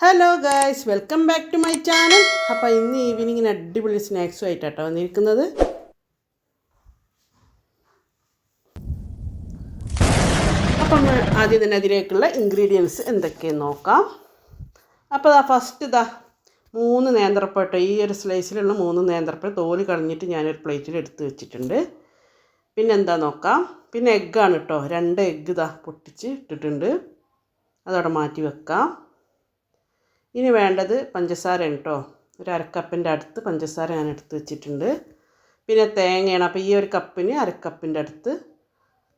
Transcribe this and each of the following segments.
Hello guys welcome back to my channel അപ്പോൾ ഇന്ന് ഈവനിങ്ങിന് അടിപൊളി സ്നാക്സും ആയിട്ടാട്ടോ വന്നിരിക്കുന്നത്. അപ്പം ആദ്യം തന്നെ അതിലേക്കുള്ള ഇൻഗ്രീഡിയൻസ് എന്തൊക്കെയെന്ന് നോക്കാം. അപ്പോൾ ഇതാ ഫസ്റ്റ് ഇതാ മൂന്ന് നേന്ത്രപ്പഴം ഈ ഒരു സ്ലൈസിലുള്ള മൂന്ന് നേന്ത്രപ്പഴം തോൽ കളഞ്ഞിട്ട് ഞാനൊരു പ്ലേറ്റിൽ എടുത്ത് വെച്ചിട്ടുണ്ട്. പിന്നെ എന്താ നോക്കാം. പിന്നെ എഗ്ഗാണ് കേട്ടോ രണ്ട് എഗ്ഗ് ഇതാ പൊട്ടിച്ച് ഇട്ടിട്ടുണ്ട്. അതവിടെ മാറ്റി വെക്കാം. ഇനി വേണ്ടത് പഞ്ചസാര കേട്ടോ ഒരു അരക്കപ്പിന്റെ അടുത്ത് പഞ്ചസാര ഞാൻ എടുത്ത് വെച്ചിട്ടുണ്ട്. പിന്നെ തേങ്ങയാണ്. അപ്പോൾ ഈ ഒരു കപ്പിന് അരക്കപ്പിന്റെ അടുത്ത്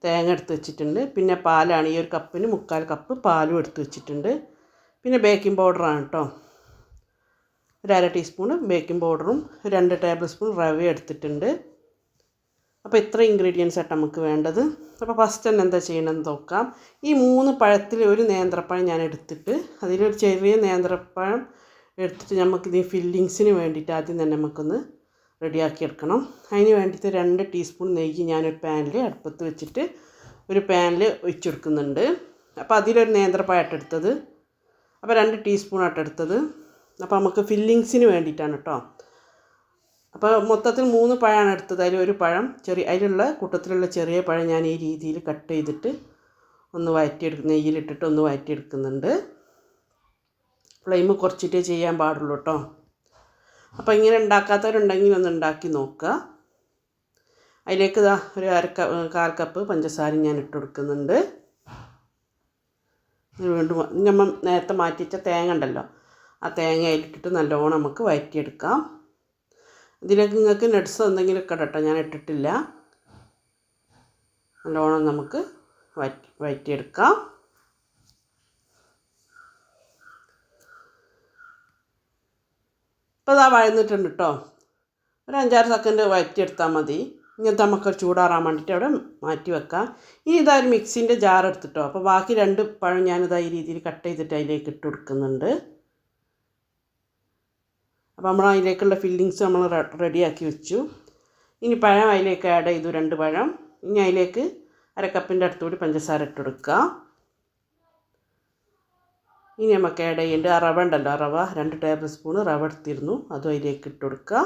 തേങ്ങ എടുത്ത് വെച്ചിട്ടുണ്ട്. പിന്നെ പാലാണ്. ഈ ഒരു കപ്പിന് മുക്കാൽ കപ്പ് പാലും എടുത്ത് വെച്ചിട്ടുണ്ട്. പിന്നെ ബേക്കിംഗ് പൗഡറാണ് കേട്ടോ ഒരു അര ടീസ്പൂൺ ബേക്കിംഗ് പൗഡറും രണ്ട് ടേബിൾ സ്പൂൺ റവ എടുത്തിട്ടുണ്ട്. അപ്പോൾ ഇത്ര ഇൻഗ്രീഡിയൻസ് ആയിട്ട് നമുക്ക് വേണ്ടത്. അപ്പോൾ ഫസ്റ്റ് തന്നെ എന്താ ചെയ്യണമെന്ന് നോക്കാം. ഈ മൂന്ന് പഴത്തിൽ ഒരു നേന്ത്രപ്പഴം ഞാൻ എടുത്തിട്ട് അതിലൊരു ചെറിയ നേന്ത്രപ്പഴം എടുത്തിട്ട് നമുക്ക് ഇത് ഫില്ലിങ്സിന് വേണ്ടിയിട്ട് ആദ്യം തന്നെ നമുക്കൊന്ന് റെഡിയാക്കി എടുക്കണം. അതിന് വേണ്ടിയിട്ട് രണ്ട് ടീസ്പൂൺ നെയ്യ് ഞാനൊരു പാനിൽ അടുപ്പത്ത് വെച്ചിട്ട് ഒരു പാനിൽ ഒഴിച്ചെടുക്കുന്നുണ്ട്. അപ്പോൾ അതിലൊരു നേന്ത്രപ്പഴം എടുത്തത്. അപ്പോൾ രണ്ട് ടീസ്പൂൺ എടുത്തത്. അപ്പോൾ നമുക്ക് ഫില്ലിങ്സിന് വേണ്ടിയിട്ടാണ് കേട്ടോ അപ്പോൾ മൊത്തത്തിൽ മൂന്ന് പഴമാണ് എടുത്തത്. അതിൽ ഒരു പഴം ചെറിയ അതിലുള്ള കൂട്ടത്തിലുള്ള ചെറിയ പഴം ഞാൻ ഈ രീതിയിൽ കട്ട് ചെയ്തിട്ട് ഒന്ന് വഴറ്റിയെടുക്ക നെയ്യിലിട്ടിട്ട് ഒന്ന് വഴറ്റിയെടുക്കുന്നുണ്ട്. ഫ്ലെയിം കുറച്ചിട്ടേ ചെയ്യാൻ പാടുള്ളൂ കേട്ടോ. അപ്പോൾ ഇങ്ങനെ ഉണ്ടാക്കാത്തവരുണ്ടെങ്കിൽ ഒന്ന് ഉണ്ടാക്കി നോക്കുക. അതിലേക്ക് ഇതാ ഒരു അര കാൽ കപ്പ് പഞ്ചസാര ഞാൻ ഇട്ട് കൊടുക്കുന്നുണ്ട്. വീണ്ടും നമ്മൾ നേരത്തെ മാറ്റി വെച്ച തേങ്ങ ഉണ്ടല്ലോ ആ തേങ്ങ അതിലിട്ടിട്ട് നല്ലോണം നമുക്ക് വഴറ്റിയെടുക്കാം. ഇതിലേക്ക് നിങ്ങൾക്ക് നട്ട്സ് എന്തെങ്കിലും ഒക്കെ ഇടട്ടോ. ഞാൻ ഇട്ടിട്ടില്ല. നല്ലോണം നമുക്ക് വഴറ്റി വഴറ്റിയെടുക്കാം ഇപ്പോൾ ഇതാ വഴന്നിട്ടുണ്ട് കേട്ടോ ഒരു അഞ്ചാറ് സെക്കൻഡ് വഴറ്റിയെടുത്താൽ മതി. ഇങ്ങനത്തെ നമുക്ക് ചൂടാറാൻ വേണ്ടിയിട്ട് അവിടെ മാറ്റി വെക്കാം. ഇനി ഇതാ ഒരു മിക്സിന്റെ ജാർ എടുത്തിട്ടോ. അപ്പോൾ ബാക്കി രണ്ട് പഴം ഞാനിതാ ഈ രീതിയിൽ കട്ട് ചെയ്തിട്ട് അതിലേക്ക് ഇട്ട് കൊടുക്കുന്നുണ്ട്. അപ്പോൾ നമ്മൾ അതിലേക്കുള്ള ഫില്ലിങ്സ് നമ്മൾ റെഡിയാക്കി വെച്ചു. ഇനി പഴം അതിലേക്ക് ആഡ് ചെയ്തു രണ്ട് പഴം. ഇനി അതിലേക്ക് അരക്കപ്പിന്റെ അടുത്തുകൂടി പഞ്ചസാര ഇട്ട് കൊടുക്കുക. ഇനി നമുക്ക് ആഡ് ചെയ്യേണ്ടത് ആ റവ ഉണ്ടല്ലോ റവ രണ്ട് ടേബിൾ സ്പൂൺ റവ എടുത്തിരുന്നു. അതും അതിലേക്ക് ഇട്ട് കൊടുക്കുക.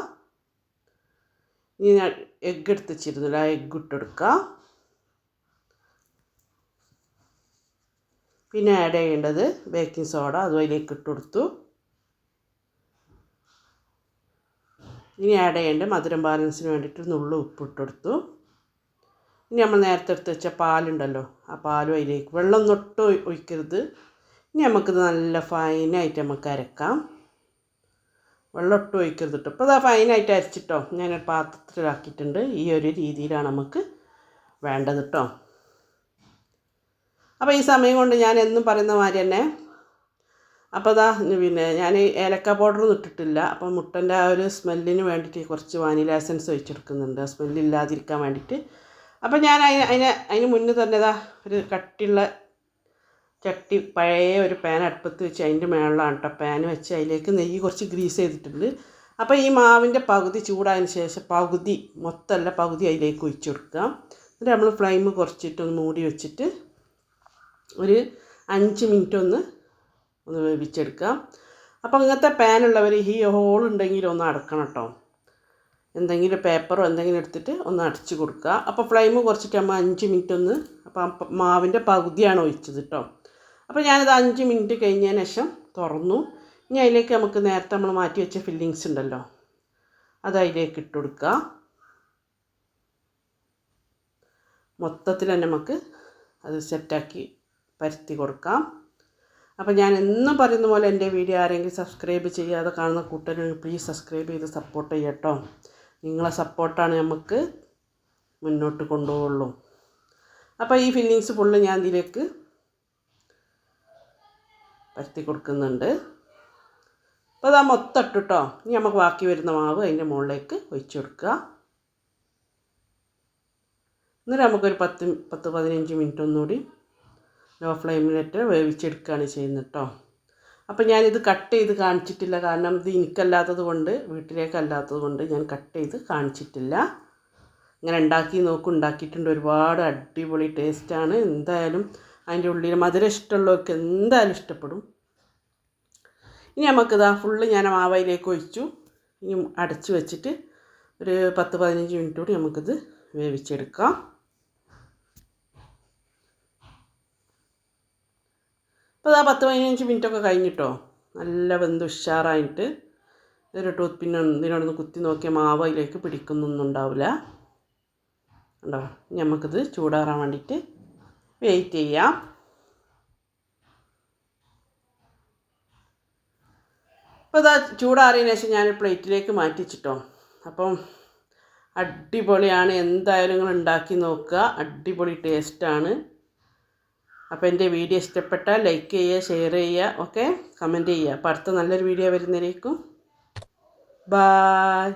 ഇനി ഞാൻ എഗ്ഗ് എടുത്ത് വെച്ചിരുന്നില്ല ആ എഗ്ഗ് ഇട്ട് കൊടുക്കുക. പിന്നെ ആഡ് ചെയ്യേണ്ടത് ബേക്കിംഗ് സോഡ അതും അതിലേക്ക് ഇട്ട് കൊടുത്തു. ഇനി ആഡ് ചെയ്യേണ്ട മധുരം ബാലൻസിന് വേണ്ടിയിട്ട് നുള്ളു ഉപ്പ് ഇട്ടെടുത്തു ഇനി നമ്മൾ നേരത്തെ എടുത്ത് വെച്ച പാലുണ്ടല്ലോ ആ പാലും അതിലേക്ക് വെള്ളം തൊട്ട് ഒഴിക്കരുത്. ഇനി നമുക്കിത് നല്ല ഫൈനായിട്ട് നമുക്ക് അരക്കാം. വെള്ളം ഒട്ടും ഒഴിക്കരുത് കേട്ടോ ഇപ്പോൾ അതാ ഫൈനായിട്ട് അരച്ചിട്ടോ. ഞാൻ പാത്രത്തിലാക്കിയിട്ടുണ്ട്. ഈ ഒരു രീതിയിലാണ് നമുക്ക് വേണ്ടത് കേട്ടോ അപ്പോൾ ഈ സമയം കൊണ്ട് ഞാൻ എന്നും പറയുന്ന മാതിരി തന്നെ അപ്പോൾ അതാ പിന്നെ ഞാൻ ഏലക്ക പൗഡർ ഇട്ടിട്ടില്ല. അപ്പോൾ മുട്ടന്റെ ആ ഒരു സ്മെല്ലിന് വേണ്ടിയിട്ട് കുറച്ച് വാനില എസൻസ് ഒഴിച്ചെടുക്കുന്നുണ്ട്. ആ സ്മെല്ലില്ലാതിരിക്കാൻ വേണ്ടിയിട്ട് അപ്പോൾ ഞാൻ അതിന് അതിന് അതിന് മുന്നേ തന്നെ ഇതാ ഒരു കട്ടിയുള്ള ചട്ടി പഴയ ഒരു പാൻ അടുപ്പത്ത് വെച്ച് അതിന്റെ മേളിലാണ് കേട്ടോ പാൻ വെച്ച് അതിലേക്ക് നെയ്യ് കുറച്ച് ഗ്രീസ് ചെയ്തിട്ടുണ്ട്. അപ്പോൾ ഈ മാവിന്റെ പകുതി ചൂടായതിന് ശേഷം പകുതി മൊത്തമല്ല പകുതി അതിലേക്ക് ഒഴിച്ചു കൊടുക്കാം എന്നിട്ട് നമ്മൾ ഫ്ലെയിം കുറച്ചിട്ടൊന്ന് മൂടി വെച്ചിട്ട് ഒരു അഞ്ച് മിനിറ്റ് ഒന്ന് ഒന്ന് വേവിച്ചെടുക്കാം അപ്പോൾ ഇങ്ങനത്തെ പാനുള്ളവർ ഈ ഹോൾ ഉണ്ടെങ്കിൽ ഒന്ന് അടക്കണം കേട്ടോ എന്തെങ്കിലും പേപ്പറോ എന്തെങ്കിലും എടുത്തിട്ട് ഒന്ന് അടച്ച് കൊടുക്കുക. അപ്പോൾ ഫ്ലെയിം കുറച്ചിട്ട് നമ്മൾ അഞ്ച് മിനിറ്റ് ഒന്ന് അപ്പോൾ മാവിന്റെ പകുതിയാണ് ഒഴിച്ചത് കേട്ടോ അപ്പോൾ ഞാനത് അഞ്ച് മിനിറ്റ് കഴിഞ്ഞതിന് ശേഷം തുറന്നു. ഇനി അതിലേക്ക് നമുക്ക് നേരത്തെ നമ്മൾ മാറ്റി വെച്ച ഫില്ലിങ്സ് ഉണ്ടല്ലോ അത് അതിലേക്ക് ഇട്ട് കൊടുക്കുക. മൊത്തത്തിൽ തന്നെ നമുക്ക് അത് സെറ്റാക്കി പരത്തി കൊടുക്കാം. അപ്പോൾ ഞാൻ എന്നും പറയുന്ന പോലെ എന്റെ വീഡിയോ ആരെങ്കിലും സബ്സ്ക്രൈബ് ചെയ്യാതെ കാണുന്ന കൂട്ടരുണ്ടെങ്കിൽ പ്ലീസ് സബ്സ്ക്രൈബ് ചെയ്ത് സപ്പോർട്ട് ചെയ്യട്ടോ നിങ്ങളെ സപ്പോർട്ടാണ് നമുക്ക് മുന്നോട്ട് കൊണ്ടുപോകുള്ളൂ അപ്പോൾ ഈ ഫില്ലിങ്സ് ഫുള്ള് ഞാൻ ഇതിലേക്ക് പരത്തി കൊടുക്കുന്നുണ്ട്. അപ്പോൾ അതാ മൊത്തം ഇട്ടിട്ടോ ഇനി നമുക്ക് ബാക്കി വരുന്ന മാവ് അതിന്റെ മുകളിലേക്ക് ഒഴിച്ചു കൊടുക്കുക. എന്നിട്ട് നമുക്കൊരു പത്ത് പത്ത് പതിനഞ്ച് മിനിറ്റ് ഒന്നുകൂടി ലോ ഫ്ലെയിമിലിട്ട് വേവിച്ചെടുക്കുകയാണ് ചെയ്യുന്നത് കേട്ടോ അപ്പോൾ ഞാനിത് കട്ട് ചെയ്ത് കാണിച്ചിട്ടില്ല. കാരണം ഇത് എനിക്കല്ലാത്തത് കൊണ്ട് വീട്ടിലേക്കല്ലാത്തത് കൊണ്ട് ഞാൻ കട്ട് ചെയ്ത് കാണിച്ചിട്ടില്ല. ഇങ്ങനെ ഉണ്ടാക്കി നോക്കും. ഉണ്ടാക്കിയിട്ടുണ്ട്. ഒരുപാട് അടിപൊളി ടേസ്റ്റാണ് എന്തായാലും അതിന്റെ ഉള്ളിൽ മധുരം ഇഷ്ടമുള്ളവർക്ക് എന്തായാലും ഇഷ്ടപ്പെടും. ഇനി നമുക്കിതാ ഫുള്ള് ഞാൻ മാവയിലേക്ക് ഒഴിച്ചു. ഇനി അടച്ചു വെച്ചിട്ട് ഒരു പത്ത് പതിനഞ്ച് മിനിറ്റ് കൂടി നമുക്കിത് വേവിച്ചെടുക്കാം. ഇപ്പോൾ ആ പത്ത് പതിനഞ്ച് മിനിറ്റൊക്കെ കഴിഞ്ഞിട്ടോ. നല്ല വെന്ത് ഉഷാറായിട്ട് ഒരു ടൂത്ത് പിന്നെ ഇതിനോടൊന്ന് കുത്തി നോക്കിയാൽ മാവ് അതിലേക്ക് പിടിക്കുന്നൊന്നും ഉണ്ടാവില്ല ഉണ്ടോ നമുക്കിത് ചൂടാറാൻ വേണ്ടിയിട്ട് വെയിറ്റ് ചെയ്യാം. അപ്പോൾ ഇതാ ചൂടാറിയതിന് ശേഷം ഞാൻ പ്ലേറ്റിലേക്ക് മാറ്റിച്ചിട്ടോ. അപ്പം അടിപൊളിയാണ്. എന്തായാലും നിങ്ങൾ ഉണ്ടാക്കി നോക്കുക. അടിപൊളി ടേസ്റ്റാണ് അപ്പോൾ എന്റെ വീഡിയോ ഇഷ്ടപ്പെട്ടാൽ ലൈക്ക് ചെയ്യുക ഷെയർ ചെയ്യുക ഓക്കെ? കമന്റ് ചെയ്യുക. അപ്പോൾ അടുത്ത നല്ലൊരു വീഡിയോ വരുന്നതിലേക്കും ബായ്.